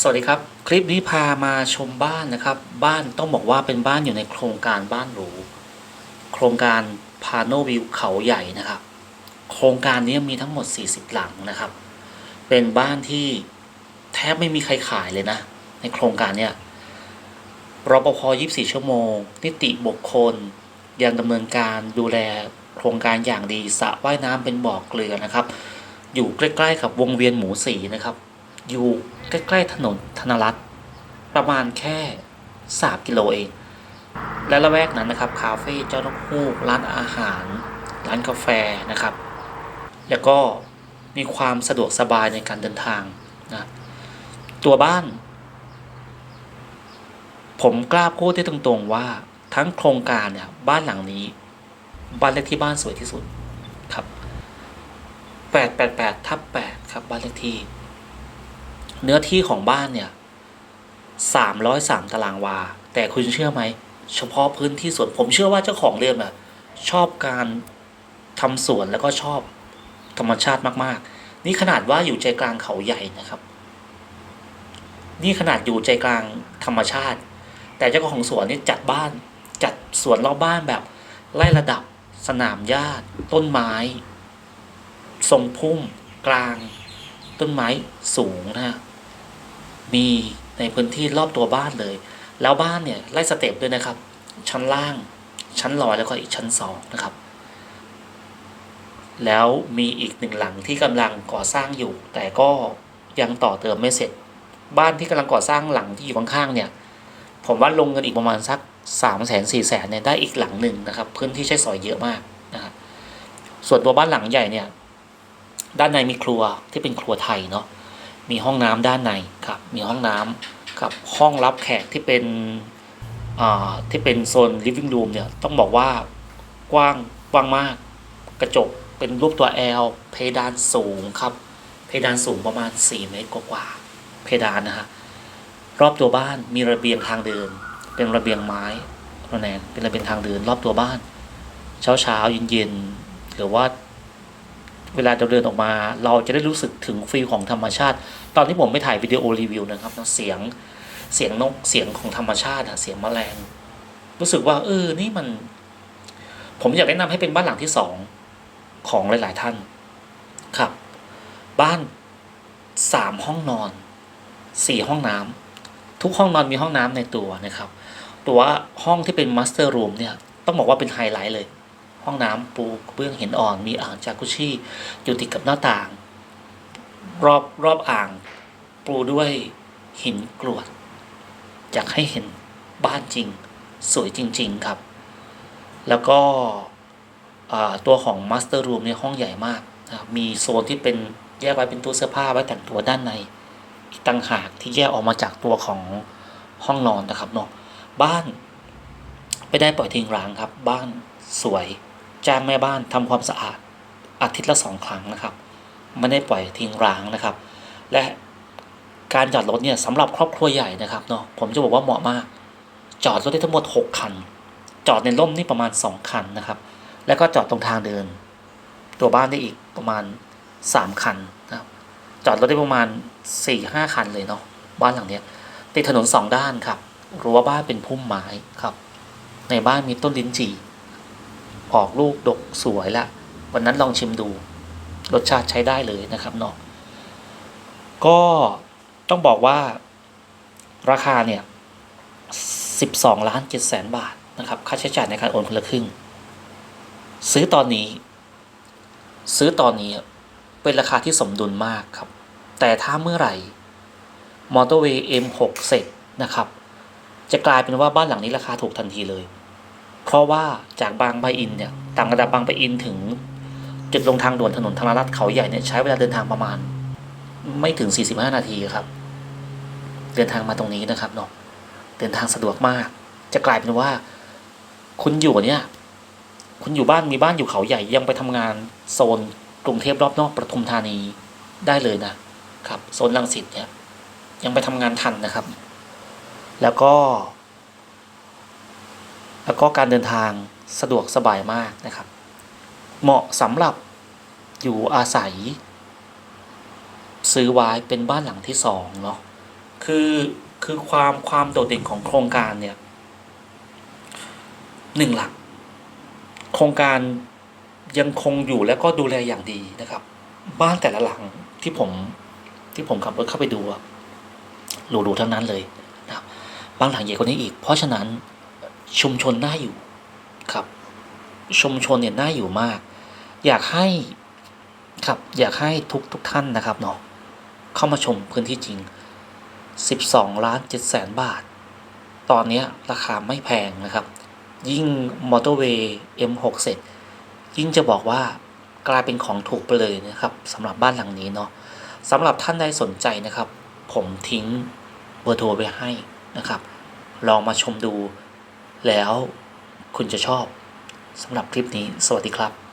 สวัสดีครับ คลิปนี้พามาชมบ้านนะครับ บ้านต้องบอกว่าเป็นบ้านอยู่ในโครงการบ้านหรูโครงการพาโนวิวเขาใหญ่นะครับ โครงการนี้มีทั้งหมด 40 หลังนะครับ เป็นบ้านที่แทบไม่มีใครขายเลยนะ ในโครงการเนี้ยรปภ 24 ชั่วโมง นิติบุคคล ยังดำเนินการดูแลโครงการอย่างดีสระว่ายน้ำเป็นบ่อเกลือนะครับ อยู่ใกล้ๆกับวงเวียนหมูสีนะครับ อยู่ใกล้ ๆ ถนนธนรัตน์ประมาณแค่ 3 กิโลเอง และละแวกนั้นนะครับ คาเฟ่เจ้านกฮูกร้านอาหาร ร้านกาแฟนะครับ แล้วก็มีความสะดวกสบายในการเดินทางนะตัวบ้าน ผมกล้าพูดได้ตรงๆว่าทั้งโครงการเนี่ยบ้านหลังนี้ บ้านเลขที่บ้านสวยที่สุดครับ888ทับ8ครับบ้านเลขที่ เนื้อที่ของบ้านเนี่ย303ตารางวา แต่คุณเชื่อไหม เฉพาะพื้นที่สวนผมเชื่อว่าเจ้าของเรือนอะชอบการทำสวนแล้วก็ชอบธรรมชาติมากๆ นี่ขนาดว่าอยู่ใจกลางเขาใหญ่นะครับ นี่ขนาดอยู่ใจกลางธรรมชาติ แต่เจ้าของสวนนี่จัดบ้าน จัดสวนรอบบ้านแบบไล่ระดับ สนามหญ้าต้นไม้ ทรงพุ่ม กลาง ต้นไม้สูงนะฮะ มีในพื้นที่รอบตัวบ้านเลย แล้วบ้านเนี่ยไล่สเต็ปด้วยนะครับ ชั้นล่าง ชั้นลอยแล้วก็อีกชั้นสองนะครับ แล้วมีอีกหนึ่งหลังที่กำลังก่อสร้างอยู่ แต่ก็ยังต่อเติมไม่เสร็จ บ้านที่กำลังก่อสร้างหลังที่อยู่ข้างๆเนี่ย ผมว่าลงเงินอีกประมาณสักสามแสนสี่แสนเนี่ยได้อีกหลังหนึ่งนะครับ พื้นที่ใช้สอยเยอะมากนะครับส่วนตัวบ้านหลังใหญ่เนี่ย ด้านในมีครัวที่เป็นครัวไทยเนาะ มีห้องน้ำด้านในครับ มีห้องน้ำครับห้องรับแขกที่เป็นที่เป็นโซน living room เนี่ยต้องบอกว่ากว้างกว้างมากกระจกเป็นรูปตัว L เพดานสูงครับ เพดานสูงประมาณ 4 เมตรกว่าเพดานนะฮะรอบตัวบ้านมีระเบียงทางเดิน เป็นระเบียงไม้ระแนงเป็นระเบียงทางเดิน รอบตัวบ้าน เช้าเช้าๆเย็นหรือว่า เวลาเราเดินออกมา เราจะได้รู้สึกถึงฟีลของธรรมชาติ ตอนที่ผมไปถ่ายวิดีโอรีวิวนะครับเสียงเสียงนกเสียงของธรรมชาติเสียงแมลง รู้สึกว่า เออนี่มัน ผมอยากแนะนำให้เป็นบ้านหลังที่สองของหลาย ๆ ท่านครับ บ้านสามห้องนอนสี่ห้องน้ำทุกห้องนอนมีห้องน้ำในตัวนะครับ ตัวห้องที่เป็นมาสเตอร์รูมเนี่ยต้องบอกว่าเป็นไฮไลท์เลย ห้องน้ำปูเบื้องหินอ่อน มีอ่างจากุชี่อยู่ติดกับหน้าต่าง รอบรอบอ่าง ปูด้วยหินกรวดอยากให้เห็นบ้านจริง สวยจริง ๆครับ แล้วก็ตัวของมาสเตอร์รูมเนี่ยห้องใหญ่มากนะมีโซนที่เป็นแยกไว้เป็นตู้เสื้อผ้าไว้แต่งตัวด้านในอีกต่างหากที่แยกออกมาจากตัวของห้องนอนนะครับเนาะบ้านไม่ได้ปล่อยทิ้งร้างครับ บ้านสวย จ้างแม่บ้านทำความสะอาดอาทิตย์ละสองครั้งนะครับ ไม่ได้ปล่อยทิ้งร้างนะครับ และการจอดรถเนี่ยสำหรับครอบครัวใหญ่นะครับเนาะผมจะบอกว่าเหมาะมาก จอดรถได้ทั้งหมด 6 คัน จอดในร่มนี่ประมาณ 2 คันนะครับ แล้วก็จอดตรงทางเดิน ตัวบ้านได้อีกประมาณ 3 คันนะครับจอดรถได้ประมาณ 4-5 คันเลยเนาะบ้านหลังเนี้ยติดถนนสองด้านครับรั้วบ้านเป็นพุ่มไม้ครับ ในบ้านมีต้นลิ้นจี่ ออกลูกดกสวยละ วันนั้นลองชิมดู รสชาติใช้ได้เลยนะครับเนาะก็ต้องบอกว่าราคาเนี่ย 12 ล้าน7แสนบาทนะครับ ค่าใช้จ่ายในการโอนคนละครึ่ง ซื้อตอนนี้ ซื้อตอนนี้เป็นราคาที่สมดุลมากครับ แต่ถ้าเมื่อไหร่มอเตอร์เวย์ M6 เสร็จนะครับ จะกลายเป็นว่าบ้านหลังนี้ราคาถูกทันทีเลย เพราะว่าจากบางปะอินเนี่ยต่างระดับบางปะอินถึง จุดลงทางด่วนถนนธนรัตน์เขาใหญ่เนี่ยใช้เวลาเดินทางประมาณ ไม่ถึง 45 นาทีครับ เดินทางมาตรงนี้นะครับเนาะเดินทางสะดวกมาก จะกลายเป็นว่า คุณอยู่เนี่ย คุณอยู่บ้านมีบ้านอยู่เขาใหญ่ยังไปทำงานโซนกรุงเทพรอบนอกปทุมธานีได้เลยนะครับโซนลังสิตเนี่ยยังไปทำงานทันนะครับ แล้วก็ แล้วก็การเดินทางสะดวกสบายมากนะครับ เหมาะสำหรับอยู่อาศัย ซื้อไว้เป็นบ้านหลังที่สองเนาะคือคือความความโดดเด่นของโครงการเนี่ยหนึ่งหลัก โครงการยังคงอยู่และก็ดูแลอย่างดีนะครับ บ้านแต่ละหลังที่ผมที่ผมขับรถเข้าไปดูหรูๆทั้งนั้นเลยนะครับบางหลังใหญ่กว่านี้อีก เพราะฉะนั้น ชุมชนน่าอยู่ครับ ชุมชนเนี่ยน่าอยู่มาก อยากให้ครับอยากให้ทุกทุกท่านนะครับเนาะเข้ามาชมพื้นที่จริง 12ล้าน7แสนบาท ตอนนี้ราคาไม่แพงนะครับ ยิ่งมอเตอร์เวย์ M6 เสร็จ ยิ่งจะบอกว่ากลายเป็นของถูกไปเลยนะครับสำหรับบ้านหลังนี้เนาะสำหรับท่านใดสนใจนะครับ ผมทิ้งเบอร์โทรไปให้นะครับ ลองมาชมดู แล้วคุณจะชอบสำหรับคลิปนี้ สวัสดีครับ